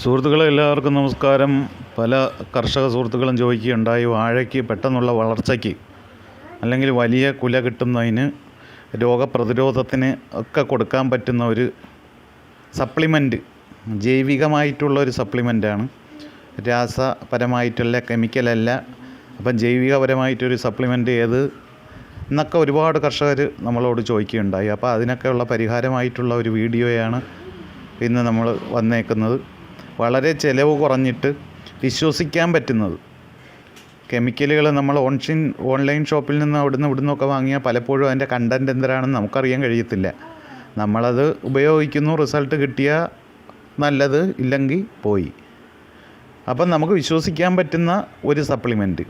സുഹൃത്തുക്കളെ എല്ലാവർക്കും നമസ്കാരം. പല കർഷക സുഹൃത്തുക്കളും ചോദിക്കുകയുണ്ടായി വാഴയ്ക്ക് പെട്ടെന്നുള്ള വളർച്ചയ്ക്ക് അല്ലെങ്കിൽ വലിയ കുല കിട്ടുന്നതിന് രോഗപ്രതിരോധത്തിന് ഒക്കെ കൊടുക്കാൻ പറ്റുന്ന ഒരു സപ്ലിമെന്റ് ജൈവികമായിട്ടുള്ള ഒരു സപ്ലിമെന്റാണ് രാസപരമായിട്ടുള്ള കെമിക്കലല്ല അപ്പം ജൈവികപരമായിട്ടൊരു സപ്ലിമെന്റ് ഏത് എന്നൊക്കെ ഒരുപാട് കർഷകർ നമ്മളോട് ചോദിക്കുകയുണ്ടായി. അപ്പോൾ അതിനൊക്കെയുള്ള പരിഹാരമായിട്ടുള്ള ഒരു വീഡിയോയാണ് ഇന്ന് നമ്മൾ വന്നേക്കുന്നത്. വളരെ ചിലവ് കുറഞ്ഞിട്ട് വിശ്വസിക്കാൻ പറ്റുന്നത്. കെമിക്കലുകൾ നമ്മൾ ഓൺഷിൻ ഓൺലൈൻ ഷോപ്പിൽ നിന്ന് അവിടുന്ന് ഇവിടുന്നൊക്കെ വാങ്ങിയാൽ പലപ്പോഴും അതിന്റെ കണ്ടന്റ് എന്തരാണെന്ന് നമുക്കറിയാൻ കഴിയത്തില്ല. നമ്മളത് ഉപയോഗിക്കുന്നു റിസൾട്ട് കിട്ടിയ നല്ലത് ഇല്ലെങ്കിൽ പോയി. അപ്പം നമുക്ക് വിശ്വസിക്കാൻ പറ്റുന്ന ഒരു സപ്ലിമെന്റ്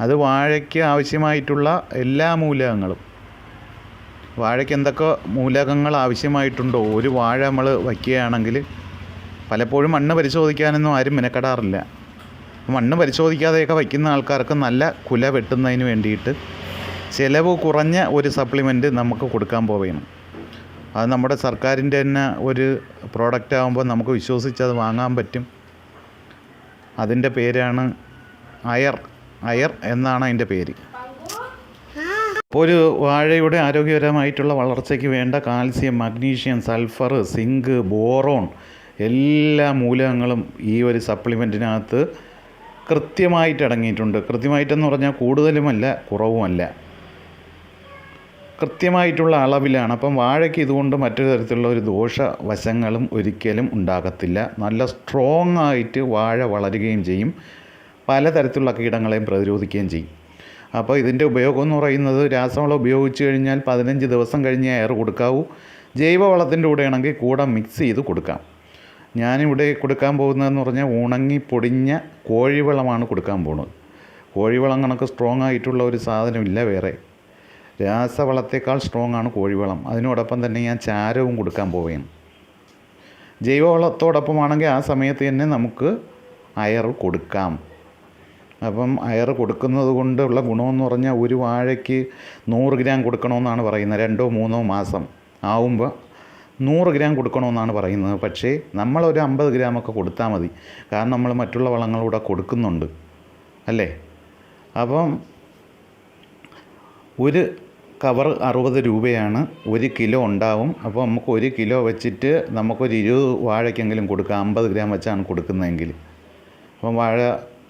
അത് വാഴയ്ക്ക് ആവശ്യമായിട്ടുള്ള എല്ലാ മൂലകങ്ങളും. വാഴയ്ക്ക് എന്തൊക്കെ മൂലകങ്ങൾ ആവശ്യമായിട്ടുണ്ടോ? ഒരു വാഴ നമ്മൾ വയ്ക്കുകയാണെങ്കിൽ പലപ്പോഴും മണ്ണ് പരിശോധിക്കാനൊന്നും ആരും മെനക്കെടാറില്ല. മണ്ണ് പരിശോധിക്കാതെയൊക്കെ വയ്ക്കുന്ന ആൾക്കാർക്ക് നല്ല കുല വെട്ടുന്നതിന് വേണ്ടിയിട്ട് ചിലവ് കുറഞ്ഞ ഒരു സപ്ലിമെന്റ് നമുക്ക് കൊടുക്കാൻ പോവുകയാണ് അത് നമ്മുടെ സർക്കാരിന്റെ തന്നെ ഒരു പ്രോഡക്റ്റ് ആകുമ്പോൾ നമുക്ക് വിശ്വസിച്ച് അത് വാങ്ങാൻ പറ്റും. അതിന്റെ പേരാണ് അയർ അയർ എന്നാണ് അതിന്റെ പേര്. അപ്പോൾ ഒരു വാഴയുടെ ആരോഗ്യപരമായിട്ടുള്ള വളർച്ചയ്ക്ക് വേണ്ട calcium magnesium sulphur zinc boron എല്ലാ മൂലകങ്ങളും ഈ ഒരു സപ്ലിമെന്റിനകത്ത് കൃത്യമായിട്ട് അടങ്ങിയിട്ടുണ്ട്. കൃത്യമായിട്ടെന്ന് പറഞ്ഞാൽ കൂടുതലുമല്ല കുറവുമല്ല. കൃത്യമായിട്ടുള്ള അളവിലാണ്. അപ്പം വാഴയ്ക്ക് ഇതുകൊണ്ട് മറ്റൊരു തരത്തിലുള്ള ഒരു ദോഷ വശങ്ങളും ഒരിക്കലും ഉണ്ടാകത്തില്ല. നല്ല സ്ട്രോങ് ആയിട്ട് വാഴ വളരുകയും ചെയ്യും. പലതരത്തിലുള്ള കീടങ്ങളെയും പ്രതിരോധിക്കുകയും ചെയ്യും. അപ്പോൾ ഇതിന്റെ ഉപയോഗം എന്ന് പറയുന്നത് രാസവളം ഉപയോഗിച്ച് കഴിഞ്ഞാൽ പതിനഞ്ച് ദിവസം കഴിഞ്ഞ് എയർ കൊടുക്കാവൂ. ജൈവവളത്തിന്റെ കൂടെയാണെങ്കിൽ കൂടെ മിക്സ് ചെയ്ത് കൊടുക്കാം. ഞാനിവിടെ കൊടുക്കാൻ പോകുന്നതെന്ന് പറഞ്ഞാൽ ഉണങ്ങി പൊടിഞ്ഞ കോഴിവളമാണ് കൊടുക്കാൻ പോകുന്നത്. കോഴിവളം കണക്ക് സ്ട്രോങ് ആയിട്ടുള്ള ഒരു സാധനമില്ല വേറെ. രാസവളത്തേക്കാൾ സ്ട്രോങ് ആണ് കോഴിവളം. അതിനോടൊപ്പം തന്നെ ഞാൻ ചാരവും കൊടുക്കാൻ പോവുകയാണ്. ജൈവവളത്തോടൊപ്പമാണെങ്കിൽ ആ സമയത്ത് തന്നെ നമുക്ക് അയർ കൊടുക്കാം. അപ്പം അയർ കൊടുക്കുന്നത് കൊണ്ടുള്ള ഗുണമെന്ന് പറഞ്ഞാൽ ഒരു വാഴയ്ക്ക് നൂറ് ഗ്രാം കൊടുക്കണമെന്നാണ് പറയുന്നത്. രണ്ടോ മൂന്നോ മാസം ആവുമ്പോൾ നൂറ് ഗ്രാം കൊടുക്കണമെന്നാണ് പറയുന്നത്. പക്ഷേ നമ്മളൊരു അമ്പത് ഗ്രാമൊക്കെ കൊടുത്താൽ മതി. കാരണം നമ്മൾ മറ്റുള്ള വളങ്ങളൂടെ കൊടുക്കുന്നുണ്ട്. അല്ലേ? അപ്പം ഒരു കവർ അറുപത് രൂപയാണ്. ഒരു കിലോ ഉണ്ടാവും. അപ്പോൾ നമുക്ക് ഒരു കിലോ വെച്ചിട്ട് നമുക്കൊരു ഇരുപത് വാഴയ്ക്കെങ്കിലും കൊടുക്കാം. അമ്പത് ഗ്രാം വെച്ചാണ് കൊടുക്കുന്നതെങ്കിൽ. അപ്പം വാഴ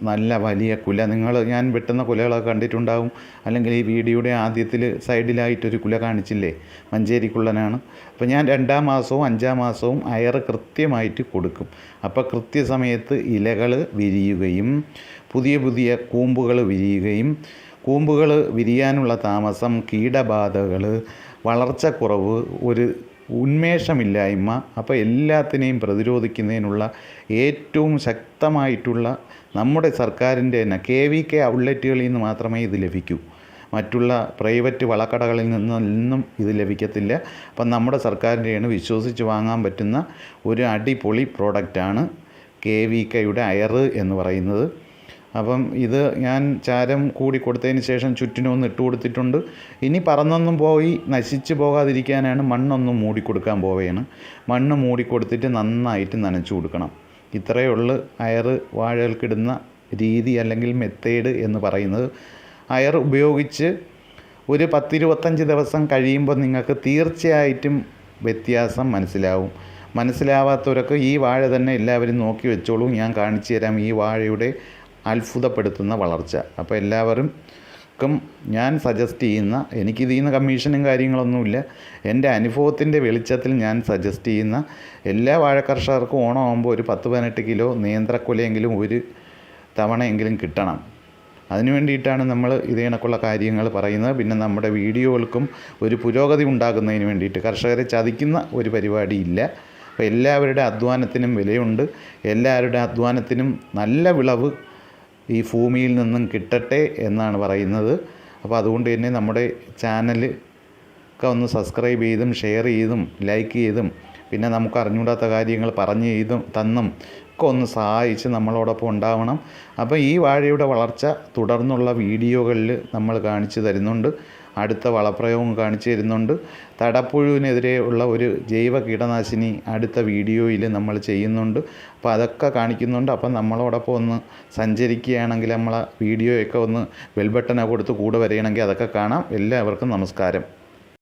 നല്ല വലിയ കുല. നിങ്ങൾ ഞാൻ വെട്ടുന്ന കുലകളൊക്കെ കണ്ടിട്ടുണ്ടാവും. അല്ലെങ്കിൽ ഈ വീഡിയോയുടെ ആദ്യത്തിൽ സൈഡിലായിട്ടൊരു കുല കാണിച്ചില്ലേ? മഞ്ചേരിക്കുള്ളനാണ്. അപ്പോൾ ഞാൻ രണ്ടാം മാസവും അഞ്ചാം മാസവും അയർ കൃത്യമായിട്ട് കൊടുക്കും. അപ്പോൾ കൃത്യസമയത്ത് ഇലകൾ വിരിയുകയും പുതിയ പുതിയ കൂമ്പുകൾ വിരിയുകയും കൂമ്പുകൾ വിരിയാനുള്ള താമസം കീടബാധകൾ വളർച്ചക്കുറവ് ഒരു ഉന്മേഷമില്ലായ്മ. അപ്പോൾ എല്ലാത്തിനെയും പ്രതിരോധിക്കുന്നതിനുള്ള ഏറ്റവും ശക്തമായിട്ടുള്ള നമ്മുടെ സർക്കാരിന്റെ തന്നെ കെ വി കെ ഔട്ട്ലെറ്റുകളിൽ നിന്ന് മാത്രമേ ഇത് ലഭിക്കൂ. മറ്റുള്ള പ്രൈവറ്റ് വളക്കടകളിൽ നിന്നും ഇത് ലഭിക്കത്തില്ല. അപ്പം നമ്മുടെ സർക്കാരിന്റെയാണ് വിശ്വസിച്ച് വാങ്ങാൻ പറ്റുന്ന ഒരു അടിപൊളി പ്രോഡക്റ്റാണ് കെ വി കെയുടെ അയർ എന്ന് പറയുന്നത്. അപ്പം ഇത് ഞാൻ ചാരം കൂടി കൊടുത്തതിന് ശേഷം ചുറ്റിനും ഒന്ന് ഇട്ട് കൊടുത്തിട്ടുണ്ട്. ഇനി പറന്നൊന്നും പോയി നശിച്ചു പോകാതിരിക്കാനാണ് മണ്ണൊന്നും മൂടി കൊടുക്കാൻ പോവുകയാണ് മണ്ണ് മൂടി കൊടുത്തിട്ട് നന്നായിട്ട് നനച്ചു കൊടുക്കണം. ഇത്രയേ ഉള്ളൂ അയർ വാഴകൾക്കിടുന്ന രീതി അല്ലെങ്കിൽ മെത്തേഡ് എന്ന് പറയുന്നത്. അയർ ഉപയോഗിച്ച് ഒരു പത്തിരുപത്തഞ്ച് ദിവസം കഴിയുമ്പോൾ നിങ്ങൾക്ക് തീർച്ചയായിട്ടും വ്യത്യാസം മനസ്സിലാവും. മനസ്സിലാവാത്തവരൊക്കെ ഈ വാഴ തന്നെ എല്ലാവരും നോക്കി വെച്ചോളൂ. ഞാൻ കാണിച്ചു തരാം ഈ വാഴയുടെ അത്ഭുതപ്പെടുത്തുന്ന വളർച്ച. അപ്പോൾ എല്ലാവരും ക്കും ഞാൻ സജസ്റ്റ് ചെയ്യുന്ന എനിക്കിതിൽ നിന്ന് കമ്മീഷനും കാര്യങ്ങളൊന്നുമില്ല. എന്റെ അനുഭവത്തിന്റെ വെളിച്ചത്തിൽ ഞാൻ സജസ്റ്റ് ചെയ്യുന്ന എല്ലാ വാഴ കർഷകർക്കും ഓണമാകുമ്പോൾ ഒരു പത്ത് പതിനെട്ട് കിലോ നിയന്ത്രക്കുലയെങ്കിലും ഒരു തവണയെങ്കിലും കിട്ടണം. അതിനു വേണ്ടിയിട്ടാണ് നമ്മൾ ഇതേ കണക്കുള്ള കാര്യങ്ങൾ പറയുന്നത്. പിന്നെ നമ്മുടെ വീഡിയോകൾക്കും ഒരു പുരോഗതി ഉണ്ടാകുന്നതിന് വേണ്ടിയിട്ട് കർഷകരെ ചതിക്കുന്ന ഒരു പരിപാടിയില്ല. അപ്പോൾ എല്ലാവരുടെ അധ്വാനത്തിനും വിലയുണ്ട്. എല്ലാവരുടെ അധ്വാനത്തിനും നല്ല വിളവ് ഈ ഭൂമിയിൽ നിന്നും കിട്ടട്ടെ എന്നാണ് പറയുന്നത്. അപ്പോൾ അതുകൊണ്ട് തന്നെ നമ്മുടെ ചാനൽ ഒക്കെ ഒന്ന് സബ്സ്ക്രൈബ് ചെയ്തും ഷെയർ ചെയ്തും ലൈക്ക് ചെയ്തും പിന്നെ നമുക്ക് അറിഞ്ഞൂടാത്ത കാര്യങ്ങൾ പറഞ്ഞു ചെയ്തും തന്നും ഒക്കെ ഒന്ന് സഹായിച്ച് നമ്മളോടൊപ്പം ഉണ്ടാവണം. അപ്പോൾ ഈ വാഴയുടെ വളർച്ച തുടർന്നുള്ള വീഡിയോകളിൽ നമ്മൾ കാണിച്ചു തരുന്നുണ്ട്. അടുത്ത വളപ്രയോഗം കാണിച്ചു തരുന്നുണ്ട് തടപ്പുഴുവിനെതിരെ ഉള്ള ഒരു ജൈവ കീടനാശിനി അടുത്ത വീഡിയോയിൽ നമ്മൾ ചെയ്യുന്നുണ്ട്. അപ്പോൾ അതൊക്കെ കാണിക്കുന്നുണ്ട്. അപ്പം നമ്മളോടൊപ്പം ഒന്ന് സഞ്ചരിക്കുകയാണെങ്കിൽ നമ്മളെ വീഡിയോയൊക്കെ ഒന്ന് ബെൽബട്ടനെ കൊടുത്ത് കൂടെ വരികയാണെങ്കിൽ അതൊക്കെ കാണാം. എല്ലാവർക്കും നമസ്കാരം.